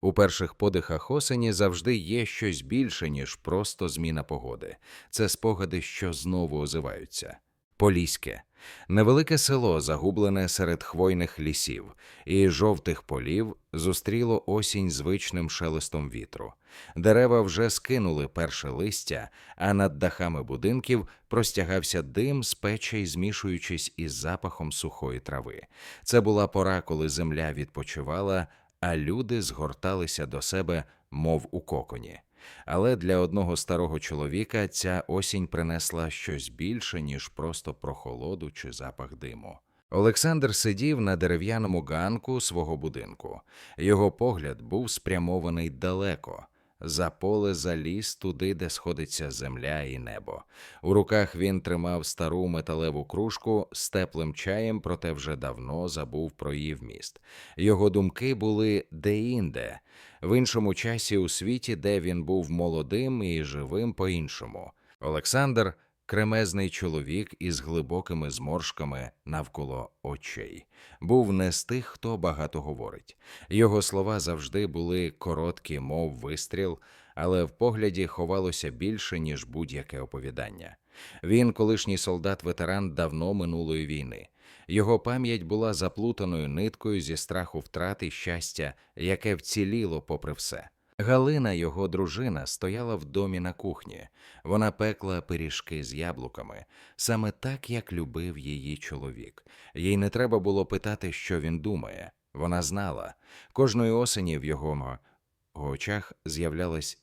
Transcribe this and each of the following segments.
У перших подихах осені завжди є щось більше, ніж просто зміна погоди. Це спогади, що знову озиваються. Поліське невелике село, загублене серед хвойних лісів, і жовтих полів зустріло осінь звичним шелестом вітру. Дерева вже скинули перше листя, а над дахами будинків простягався дим з печей, змішуючись із запахом сухої трави. Це була пора, коли земля відпочивала, а люди згорталися до себе, мов у коконі. Але для одного старого чоловіка ця осінь принесла щось більше, ніж просто прохолоду чи запах диму. Олександр сидів на дерев'яному ганку свого будинку. Його погляд був спрямований далеко. За поле за ліс туди, де сходиться земля і небо. У руках він тримав стару металеву кружку з теплим чаєм, проте вже давно забув про її вміст. Його думки були де-інде, в іншому часі у світі, де він був молодим і живим по-іншому. Олександр кремезний чоловік із глибокими зморшками навколо очей. Був не з тих, хто багато говорить. Його слова завжди були короткі, мов вистріл, але в погляді ховалося більше, ніж будь-яке оповідання. Він, колишній солдат-ветеран давно минулої війни. Його пам'ять була заплутаною ниткою зі страху втрати щастя, яке вціліло попри все. Галина, його дружина, стояла в домі на кухні. Вона пекла пиріжки з яблуками, саме так, як любив її чоловік. Їй не треба було питати, що він думає. Вона знала. Кожної осені в його очах з'являлась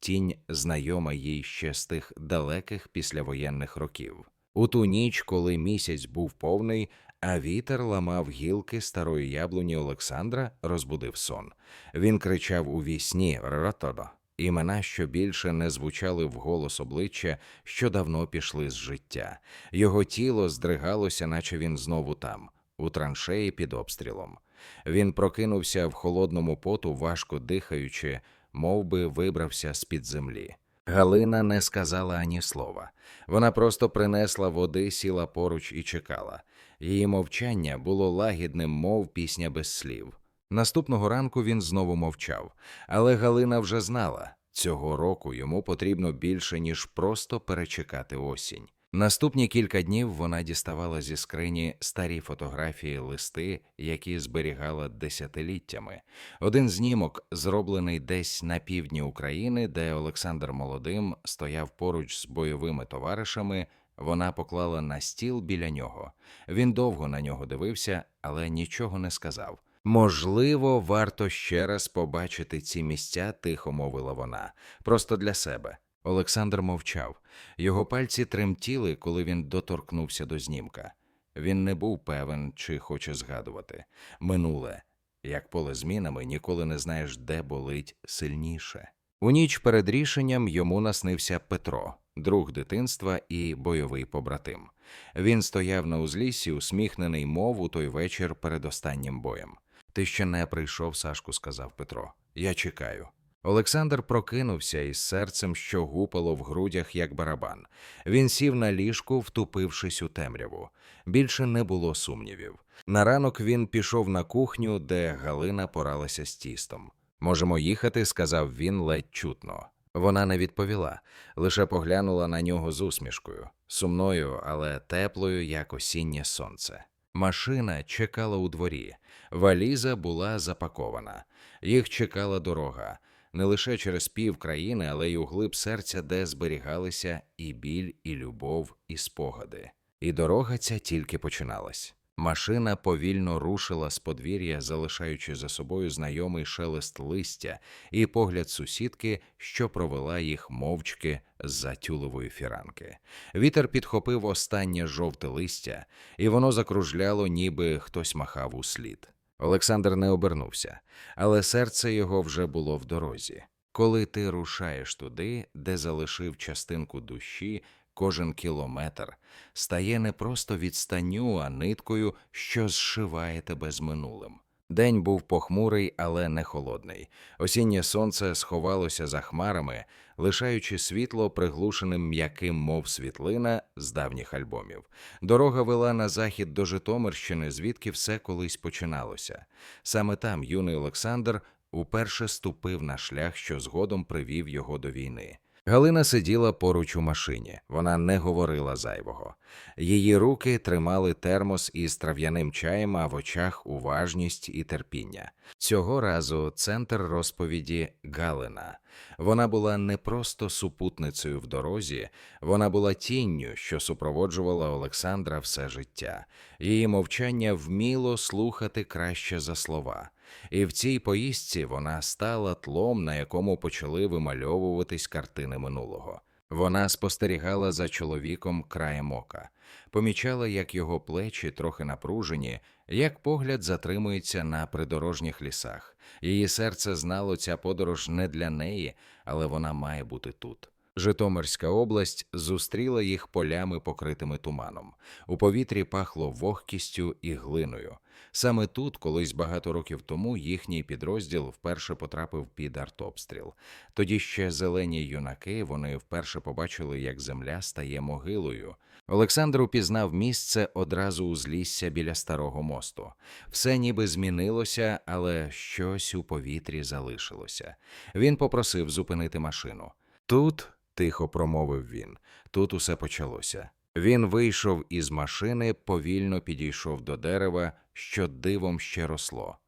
тінь, знайома їй ще з тих далеких післявоєнних років. У ту ніч, коли місяць був повний, а вітер ламав гілки старої яблуні Олександра, розбудив сон. Він кричав у вісні «Ротодо», імена, що більше не звучали вголос обличчя, що давно пішли з життя. Його тіло здригалося, наче він знову там, у траншеї під обстрілом. Він прокинувся в холодному поту, важко дихаючи, мов би вибрався з-під землі. Галина не сказала ані слова. Вона просто принесла води, сіла поруч і чекала. Її мовчання було лагідним, мов пісня без слів. Наступного ранку він знову мовчав, але Галина вже знала цього року йому потрібно більше, ніж просто перечекати осінь. Наступні кілька днів вона діставала зі скрині старі фотографії, листи, які зберігала десятиліттями. Один знімок, зроблений десь на півдні України, де Олександр Молодим стояв поруч з бойовими товаришами. Вона поклала на стіл біля нього. Він довго на нього дивився, але нічого не сказав. Можливо, варто ще раз побачити ці місця, тихо мовила вона, просто для себе. Олександр мовчав. Його пальці тремтіли, коли він доторкнувся до знімка. Він не був певен, чи хоче згадувати. Минуле, як поле змінами, ніколи не знаєш, де болить сильніше. У ніч перед рішенням йому наснився Петро, друг дитинства і бойовий побратим. Він стояв на узліссі, усміхнений, мов у той вечір перед останнім боєм. Ти ще не прийшов, Сашку, сказав Петро. Я чекаю. Олександр прокинувся із серцем, що гупало в грудях, як барабан. Він сів на ліжку, втупившись у темряву. Більше не було сумнівів. На ранок він пішов на кухню, де Галина поралася з тістом. Можемо їхати, сказав він ледь чутно. Вона не відповіла, лише поглянула на нього з усмішкою, сумною, але теплою, як осіннє сонце. Машина чекала у дворі, валіза була запакована, їх чекала дорога не лише через пів країни, але й у глиб серця, де зберігалися і біль, і любов, і спогади. І дорога ця тільки починалась. Машина повільно рушила з подвір'я, залишаючи за собою знайомий шелест листя і погляд сусідки, що провела їх мовчки з за тюлової фіранки. Вітер підхопив останнє жовте листя, і воно закружляло, ніби хтось махав у слід. Олександр не обернувся, але серце його вже було в дорозі. Коли ти рушаєш туди, де залишив частинку душі, кожен кілометр стає не просто відстанню, а ниткою, що зшиває тебе з минулим. День був похмурий, але не холодний. Осіннє сонце сховалося за хмарами, лишаючи світло приглушеним м'яким, мов світлина з давніх альбомів. Дорога вела на захід до Житомирщини, звідки все колись починалося. Саме там юний Олександр уперше ступив на шлях, що згодом привів його до війни. Галина сиділа поруч у машині. Вона не говорила зайвого. Її руки тримали термос із трав'яним чаєм, а в очах уважність і терпіння. Цього разу центр розповіді Галина. Вона була не просто супутницею в дорозі, вона була тінню, що супроводжувала Олександра все життя. Її мовчання вміло слухати краще за слова. І в цій поїздці вона стала тлом, на якому почали вимальовуватись картини минулого. Вона спостерігала за чоловіком краєм ока, помічала, як його плечі трохи напружені, як погляд затримується на придорожніх лісах. Її серце знало ця подорож не для неї, але вона має бути тут. Житомирська область зустріла їх полями, покритими туманом. У повітрі пахло вогкістю і глиною. Саме тут, колись багато років тому, їхній підрозділ вперше потрапив під артобстріл. Тоді ще зелені юнаки вони вперше побачили, як земля стає могилою. Олександр упізнав місце одразу у злісся біля старого мосту. Все ніби змінилося, але щось у повітрі залишилося. Він попросив зупинити машину. Тут, тихо промовив він, тут усе почалося. Він вийшов із машини, повільно підійшов до дерева, що дивом ще росло.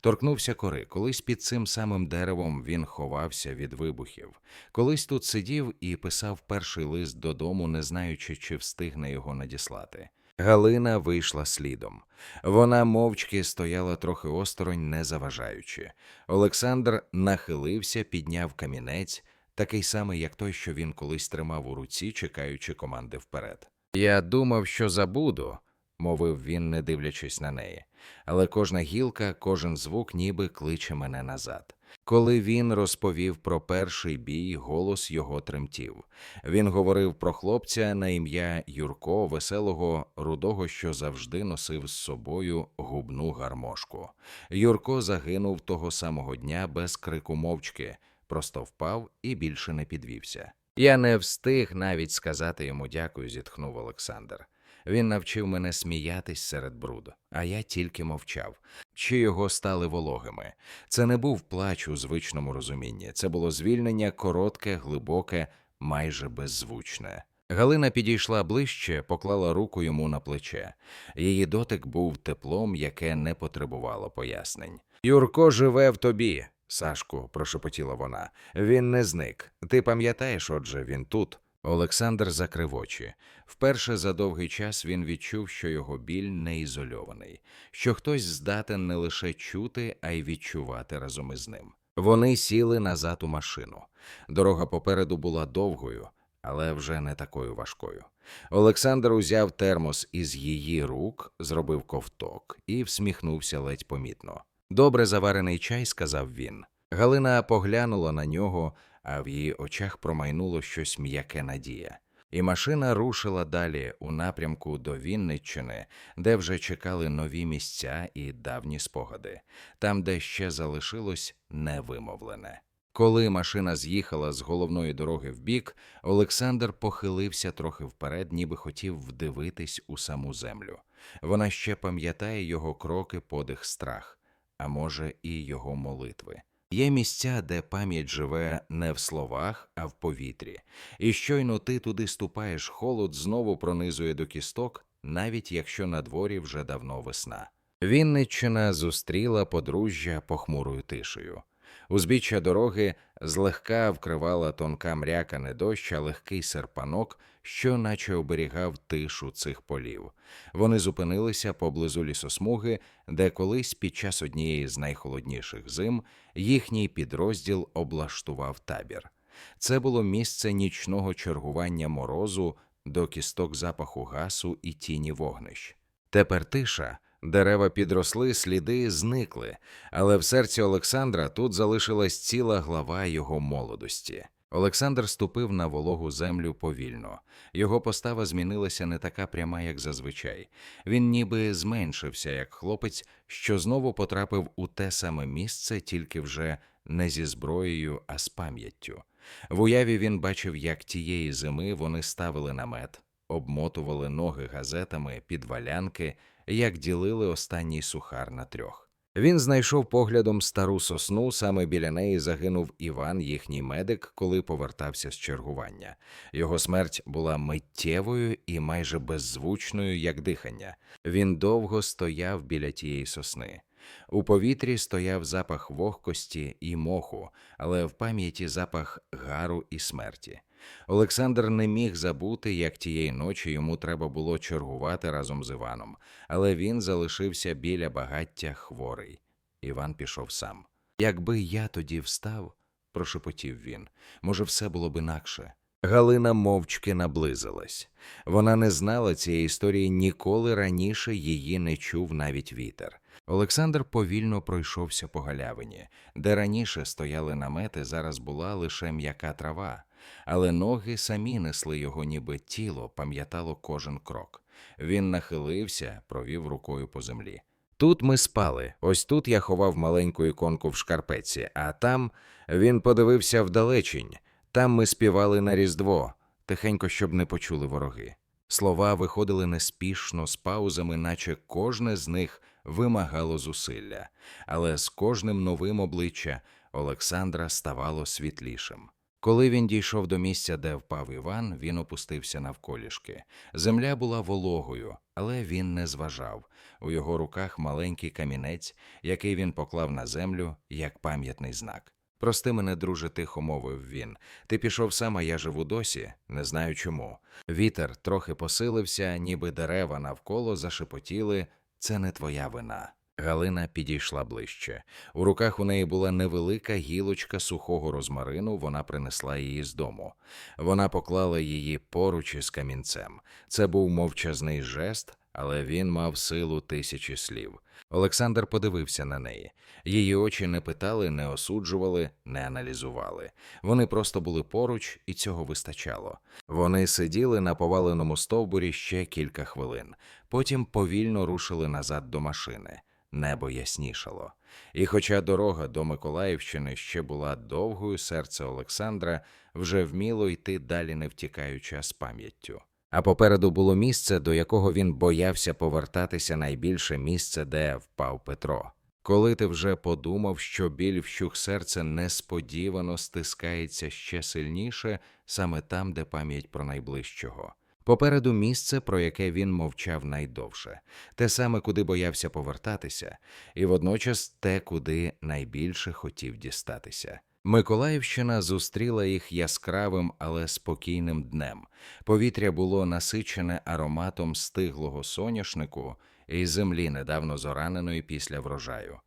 Торкнувся кори. Колись під цим самим деревом він ховався від вибухів. Колись тут сидів і писав перший лист додому, не знаючи, чи встигне його надіслати. Галина вийшла слідом. Вона мовчки стояла трохи осторонь, не заважаючи. Олександр нахилився, підняв камінець, такий самий, як той, що він колись тримав у руці, чекаючи команди вперед. Я думав, що забуду, мовив він, не дивлячись на неї, але кожна гілка, кожен звук ніби кличе мене назад. Коли він розповів про перший бій, голос його тремтів. Він говорив про хлопця на ім'я Юрко, веселого рудого, що завжди носив з собою губну гармошку. Юрко загинув того самого дня без крику мовчки, просто впав і більше не підвівся. Я не встиг навіть сказати йому дякую, зітхнув Олександр. Він навчив мене сміятись серед бруду, а я тільки мовчав. Чи його стали вологими? Це не був плач у звичному розумінні, це було звільнення коротке, глибоке, майже беззвучне. Галина підійшла ближче, поклала руку йому на плече. Її дотик був теплом, яке не потребувало пояснень. Юрко живе в тобі, Сашку, прошепотіла вона. Він не зник. Ти пам'ятаєш, отже, він тут. Олександр закрив очі. Вперше за довгий час він відчув, що його біль не ізольований, що хтось здатен не лише чути, а й відчувати разом із ним. Вони сіли назад у машину. Дорога попереду була довгою, але вже не такою важкою. Олександр узяв термос із її рук, зробив ковток і всміхнувся ледь помітно. Добре заварений чай, сказав він. Галина поглянула на нього, а в її очах промайнуло щось м'яке надія. І машина рушила далі у напрямку до Вінниччини, де вже чекали нові місця і давні спогади, там, де ще залишилось невимовлене. Коли машина з'їхала з головної дороги вбік, Олександр похилився трохи вперед, ніби хотів вдивитись у саму землю. Вона ще пам'ятає його кроки, подих, страх, а може, і його молитви. Є місця, де пам'ять живе не в словах, а в повітрі, і щойно ти туди ступаєш, холод знову пронизує до кісток, навіть якщо на дворі вже давно весна. Вінниччина зустріла подружжя похмурою тишею. Узбіччя дороги злегка вкривала тонка мряка не дощ, а легкий серпанок, що наче оберігав тишу цих полів. Вони зупинилися поблизу лісосмуги, де колись під час однієї з найхолодніших зим їхній підрозділ облаштував табір. Це було місце нічного чергування морозу до кісток запаху гасу і тіні вогнищ. Тепер тиша, дерева підросли, сліди зникли, але в серці Олександра тут залишилась ціла глава його молодості. Олександр ступив на вологу землю повільно. Його постава змінилася не така пряма, як зазвичай. Він ніби зменшився, як хлопець, що знову потрапив у те саме місце, тільки вже не зі зброєю, а з пам'яттю. В уяві він бачив, як тієї зими вони ставили намет, обмотували ноги газетами під валянки, як ділили останній сухар на трьох. Він знайшов поглядом стару сосну, саме біля неї загинув Іван, їхній медик, коли повертався з чергування. Його смерть була миттєвою і майже беззвучною, як дихання. Він довго стояв біля тієї сосни. У повітрі стояв запах вогкості і моху, але в пам'яті запах гару і смерті. Олександр не міг забути, як тієї ночі йому треба було чергувати разом з Іваном, але він залишився біля багаття хворий. Іван пішов сам. Якби я тоді встав, прошепотів він, може, все було б інакше. Галина мовчки наблизилась. Вона не знала цієї історії ніколи раніше її не чув навіть вітер. Олександр повільно пройшовся по галявині, де раніше стояли намети, зараз була лише м'яка трава, але ноги самі несли його, ніби тіло пам'ятало кожен крок. Він нахилився, провів рукою по землі. Тут ми спали. Ось тут я ховав маленьку іконку в шкарпеці, а там він подивився вдалечінь. Там ми співали на Різдво, тихенько, щоб не почули вороги. Слова виходили неспішно, з паузами, наче кожне з них вимагало зусилля, але з кожним новим обличчя Олександра ставало світлішим. Коли він дійшов до місця, де впав Іван, він опустився навколішки. Земля була вологою, але він не зважав. У його руках маленький камінець, який він поклав на землю як пам'ятний знак. Прости мене, друже, тихо мовив він. Ти пішов сам, а я живу досі, не знаю чому. Вітер трохи посилився, ніби дерева навколо зашепотіли. Це не твоя вина. Галина підійшла ближче. У руках у неї була невелика гілочка сухого розмарину, вона принесла її з дому. Вона поклала її поруч із камінцем. Це був мовчазний жест, але він мав силу тисячі слів. Олександр подивився на неї. Її очі не питали, не осуджували, не аналізували. Вони просто були поруч, і цього вистачало. Вони сиділи на поваленому стовбурі ще кілька хвилин, потім повільно рушили назад до машини. Небо яснішало. І хоча дорога до Миколаївщини ще була довгою, серце Олександра вже вміло йти далі, не втікаючи з пам'яттю. А попереду було місце, до якого він боявся повертатися найбільше місце, де впав Петро. Коли ти вже подумав, що біль вщух серце несподівано стискається ще сильніше, саме там, де пам'ять про найближчого. Попереду місце, про яке він мовчав найдовше, те саме, куди боявся повертатися, і водночас те, куди найбільше хотів дістатися. Миколаївщина зустріла їх яскравим, але спокійним днем. Повітря було насичене ароматом стиглого соняшнику і землі, недавно зораненої після врожаю.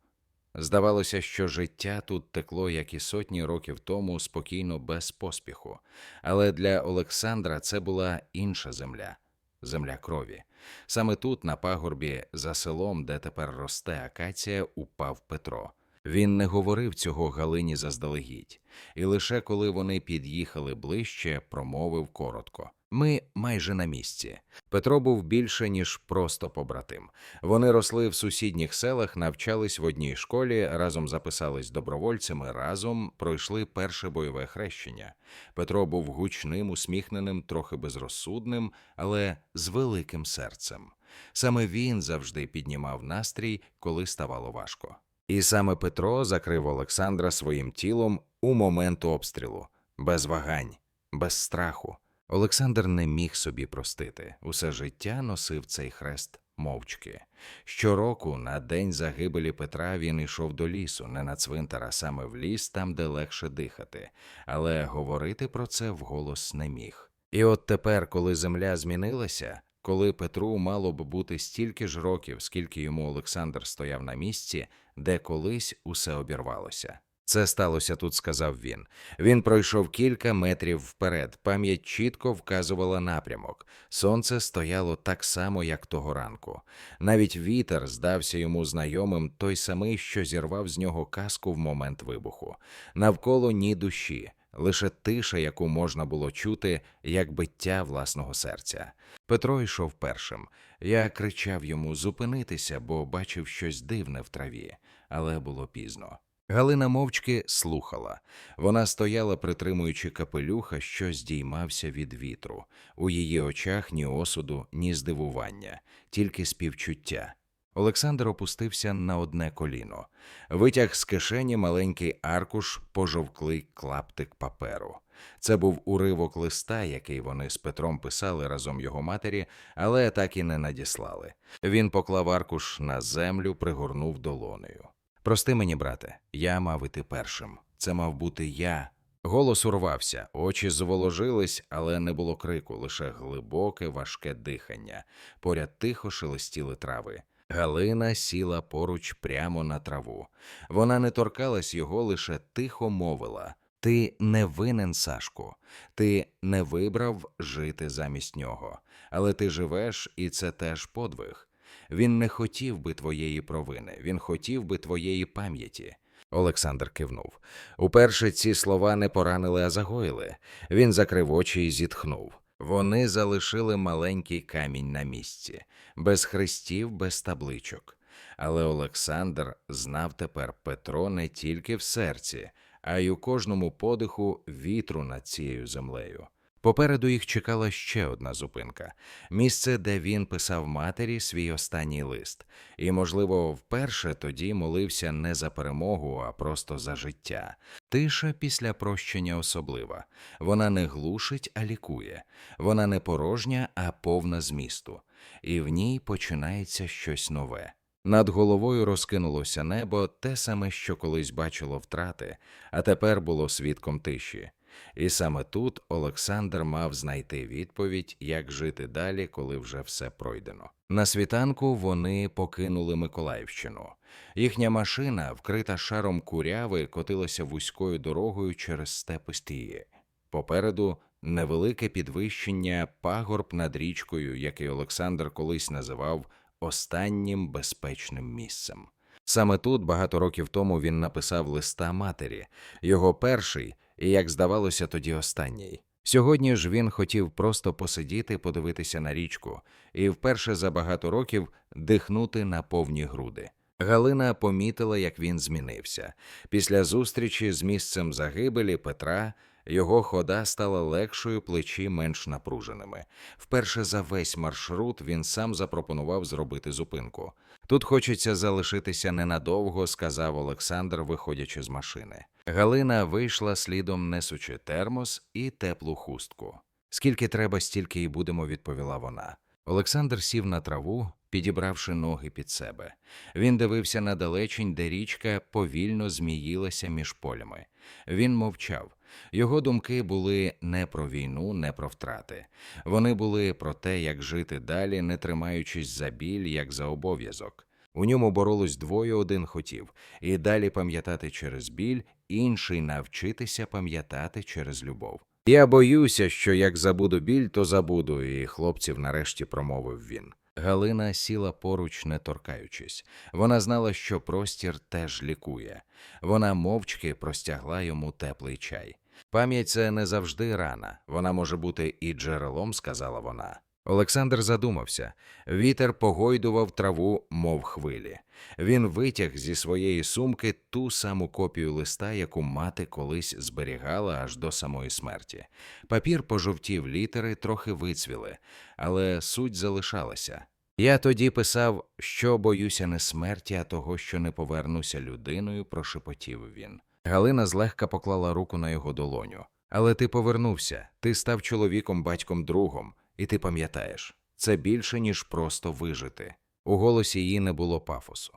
Здавалося, що життя тут текло, як і сотні років тому, спокійно без поспіху, але для Олександра це була інша земля земля крові. Саме тут, на пагорбі, за селом, де тепер росте акація, упав Петро. Він не говорив цього Галині заздалегідь, і лише коли вони під'їхали ближче, промовив коротко. Ми майже на місці. Петро був більше, ніж просто побратим. Вони росли в сусідніх селах, навчались в одній школі, разом записались добровольцями, разом пройшли перше бойове хрещення. Петро був гучним, усміхненим, трохи безрозсудним, але з великим серцем. Саме він завжди піднімав настрій, коли ставало важко. І саме Петро закрив Олександра своїм тілом у момент обстрілу, без вагань, без страху. Олександр не міг собі простити, усе життя носив цей хрест мовчки. Щороку, на день загибелі Петра, він йшов до лісу, не на цвинтар, саме в ліс, там, де легше дихати, але говорити про це вголос не міг. І от тепер, коли земля змінилася, коли Петру мало б бути стільки ж років, скільки йому Олександр стояв на місці, де колись усе обірвалося. Це сталося тут, сказав він. Він пройшов кілька метрів вперед. Пам'ять чітко вказувала напрямок. Сонце стояло так само, як того ранку. Навіть вітер здався йому знайомим, той самий, що зірвав з нього каску в момент вибуху. Навколо ні душі, лише тиша, яку можна було чути, як биття власного серця. Петро йшов першим. Я кричав йому зупинитися, бо бачив щось дивне в траві, але було пізно. Галина мовчки слухала. Вона стояла, притримуючи капелюха, що здіймався від вітру. У її очах ні осуду, ні здивування, тільки співчуття. Олександр опустився на одне коліно, витяг з кишені маленький аркуш, пожовклий клаптик паперу. Це був уривок листа, який вони з Петром писали разом його матері, але так і не надіслали. Він поклав аркуш на землю, пригорнув долонею. Прости мені, брате, я мав іти першим. Це мав бути я. Голос урвався, очі зволожились, але не було крику, лише глибоке, важке дихання. Поряд тихо шелестіли трави. Галина сіла поруч прямо на траву. Вона не торкалась його, лише тихо мовила. Ти не винен, Сашку, ти не вибрав жити замість нього, але ти живеш, і це теж подвиг. Він не хотів би твоєї провини, він хотів би твоєї пам'яті. Олександр кивнув. Уперше ці слова не поранили, а загоїли. Він закрив очі і зітхнув. Вони залишили маленький камінь на місці, без хрестів, без табличок. Але Олександр знав тепер Петро не тільки в серці, а й у кожному подиху вітру над цією землею. Попереду їх чекала ще одна зупинка місце, де він писав матері свій останній лист, і, можливо, вперше тоді молився не за перемогу, а просто за життя. Тиша після прощення особлива. Вона не глушить, а лікує. Вона не порожня, а повна змісту. І в ній починається щось нове. Над головою розкинулося небо, те саме, що колись бачило втрати, а тепер було свідком тиші. І саме тут Олександр мав знайти відповідь, як жити далі, коли вже все пройдено. На світанку вони покинули Миколаївщину. Їхня машина, вкрита шаром куряви, котилася вузькою дорогою через степи стії. Попереду невелике підвищення, пагорб над річкою, який Олександр колись називав останнім безпечним місцем. Саме тут багато років тому він написав листа матері, його перший і, як здавалося, тоді останній. Сьогодні ж він хотів просто посидіти, подивитися на річку і вперше за багато років дихнути на повні груди. Галина помітила, як він змінився. Після зустрічі з місцем загибелі Петра його хода стала легшою, плечі менш напруженими. Вперше за весь маршрут він сам запропонував зробити зупинку. Тут хочеться залишитися ненадовго, сказав Олександр, виходячи з машини. Галина вийшла слідом, несучи термос і теплу хустку. Скільки треба, стільки і будемо, відповіла вона. Олександр сів на траву, підібравши ноги під себе. Він дивився на далечінь, де річка повільно зміїлася між полями. Він мовчав. Його думки були не про війну, не про втрати. Вони були про те, як жити далі, не тримаючись за біль, як за обов'язок. У ньому боролось двоє один хотів, і далі пам'ятати через біль, інший навчитися пам'ятати через любов. Я боюся, що як забуду біль, то забуду, і хлопців нарешті промовив він. Галина сіла поруч, не торкаючись. Вона знала, що простір теж лікує. Вона мовчки простягла йому теплий чай. Пам'ять це не завжди рана, вона може бути і джерелом, сказала вона. Олександр задумався. Вітер погойдував траву, мов хвилі. Він витяг зі своєї сумки ту саму копію листа, яку мати колись зберігала аж до самої смерті. Папір пожовтів літери, трохи вицвіли, але суть залишалася. Я тоді писав, що боюся не смерті, а того, що не повернуся людиною, прошепотів він. Галина злегка поклала руку на його долоню. Але ти повернувся, ти став чоловіком, батьком, другом, і ти пам'ятаєш, це більше, ніж просто вижити. У голосі її не було пафосу,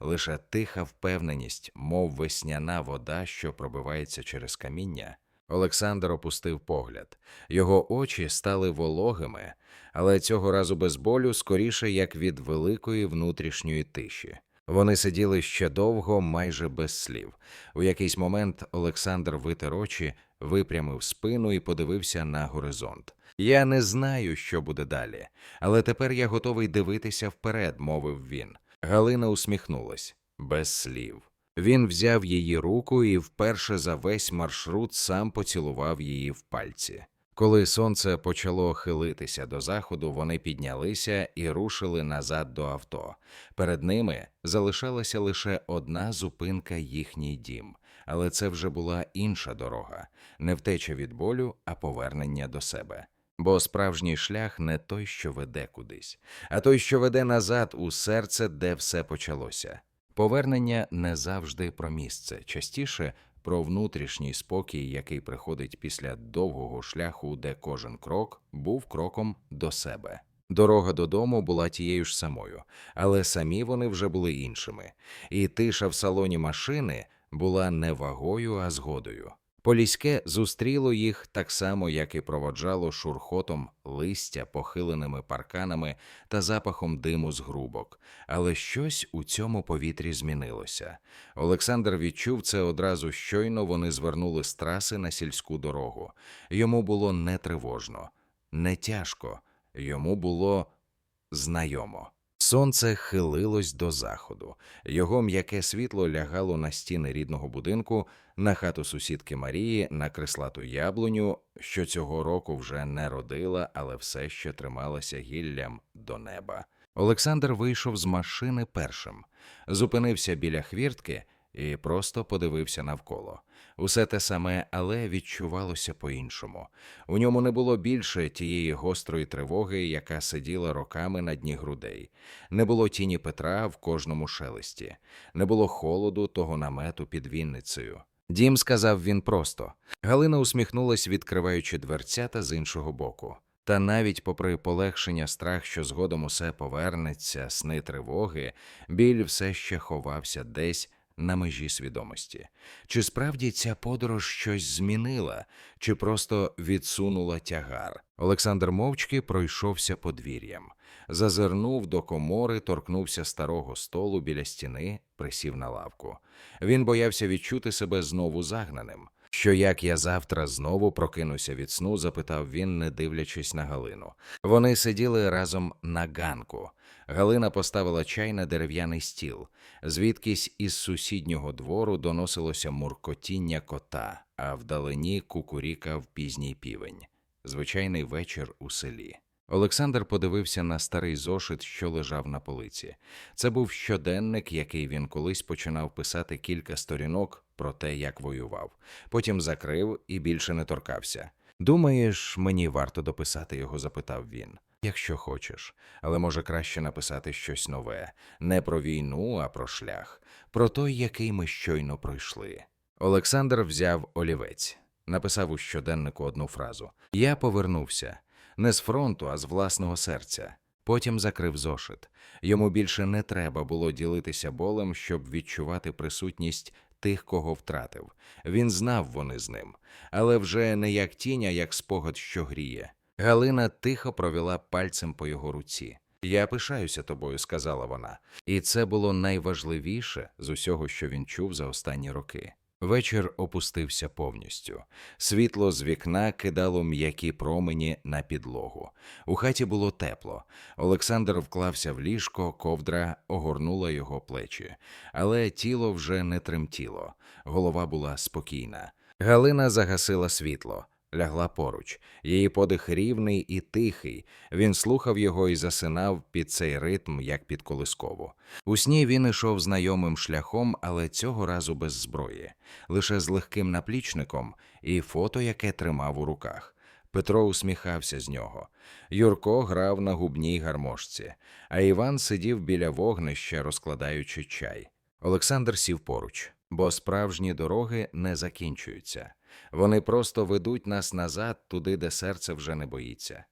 лише тиха впевненість, мов весняна вода, що пробивається через каміння. Олександр опустив погляд. Його очі стали вологими, але цього разу без болю, скоріше як від великої внутрішньої тиші. Вони сиділи ще довго, майже без слів. У якийсь момент Олександр витер очі, випрямив спину і подивився на горизонт. Я не знаю, що буде далі, але тепер я готовий дивитися вперед, мовив він. Галина усміхнулась без слів. Він взяв її руку і вперше за весь маршрут сам поцілував її в пальці. Коли сонце почало хилитися до заходу, вони піднялися і рушили назад до авто. Перед ними залишалася лише одна зупинка їхній дім, але це вже була інша дорога, не втеча від болю, а повернення до себе. Бо справжній шлях не той, що веде кудись, а той, що веде назад у серце, де все почалося. Повернення не завжди про місце, частіше про внутрішній спокій, який приходить після довгого шляху, де кожен крок був кроком до себе. Дорога додому була тією ж самою, але самі вони вже були іншими, і тиша в салоні машини була не вагою, а згодою. Поліське зустріло їх так само, як і проводжало шурхотом листя, похиленими парканами та запахом диму з грубок. Але щось у цьому повітрі змінилося. Олександр відчув це одразу щойно вони звернули з траси на сільську дорогу. Йому було не тривожно, не тяжко, йому було знайомо. Сонце хилилось до заходу. Його м'яке світло лягало на стіни рідного будинку, на хату сусідки Марії, на креслату яблуню, що цього року вже не родила, але все ще трималася гіллям до неба. Олександр вийшов з машини першим, зупинився біля хвіртки і просто подивився навколо. Усе те саме, але відчувалося по-іншому. У ньому не було більше тієї гострої тривоги, яка сиділа роками на дні грудей. Не було тіні Петра в кожному шелесті, не було холоду того намету під Вінницею. Дім, сказав він просто. Галина усміхнулась, відкриваючи дверцята з іншого боку. Та навіть попри полегшення страх, що згодом усе повернеться, сни тривоги, біль все ще ховався десь на межі свідомості. Чи справді ця подорож щось змінила, чи просто відсунула тягар? Олександр мовчки пройшовся подвір'ям, зазирнув до комори, торкнувся старого столу біля стіни, присів на лавку. Він боявся відчути себе знову загнаним. Що як я завтра знову прокинуся від сну? запитав він, не дивлячись на Галину. Вони сиділи разом на ганку. Галина поставила чай на дерев'яний стіл. Звідкись із сусіднього двору доносилося муркотіння кота, а вдалині кукурікав пізній півень. Звичайний вечір у селі. Олександр подивився на старий зошит, що лежав на полиці. Це був щоденник, який він колись починав писати кілька сторінок про те, як воював. Потім закрив і більше не торкався. Думаєш, мені варто дописати його? запитав він. Якщо хочеш, але може краще написати щось нове, не про війну, а про шлях, про той, який ми щойно пройшли. Олександр взяв олівець, написав у щоденнику одну фразу: Я повернувся не з фронту, а з власного серця. Потім закрив зошит. Йому більше не треба було ділитися болем, щоб відчувати присутність тих, кого втратив. Він знав вони з ним, але вже не як тінь, а як спогад, що гріє. Галина тихо провела пальцем по його руці. Я пишаюся тобою, сказала вона, і це було найважливіше з усього, що він чув за останні роки. Вечір опустився повністю. Світло з вікна кидало м'які промені на підлогу. У хаті було тепло. Олександр вклався в ліжко, ковдра огорнула його плечі, але тіло вже не тремтіло. Голова була спокійна. Галина загасила світло. Лягла поруч, її подих рівний і тихий. Він слухав його і засинав під цей ритм, як під колискову. У сні він ішов знайомим шляхом, але цього разу без зброї, лише з легким наплічником і фото, яке тримав у руках. Петро усміхався з нього. Юрко грав на губній гармошці, а Іван сидів біля вогнища, розкладаючи чай. Олександр сів поруч, бо справжні дороги не закінчуються. Вони просто ведуть нас назад туди, де серце вже не боїться.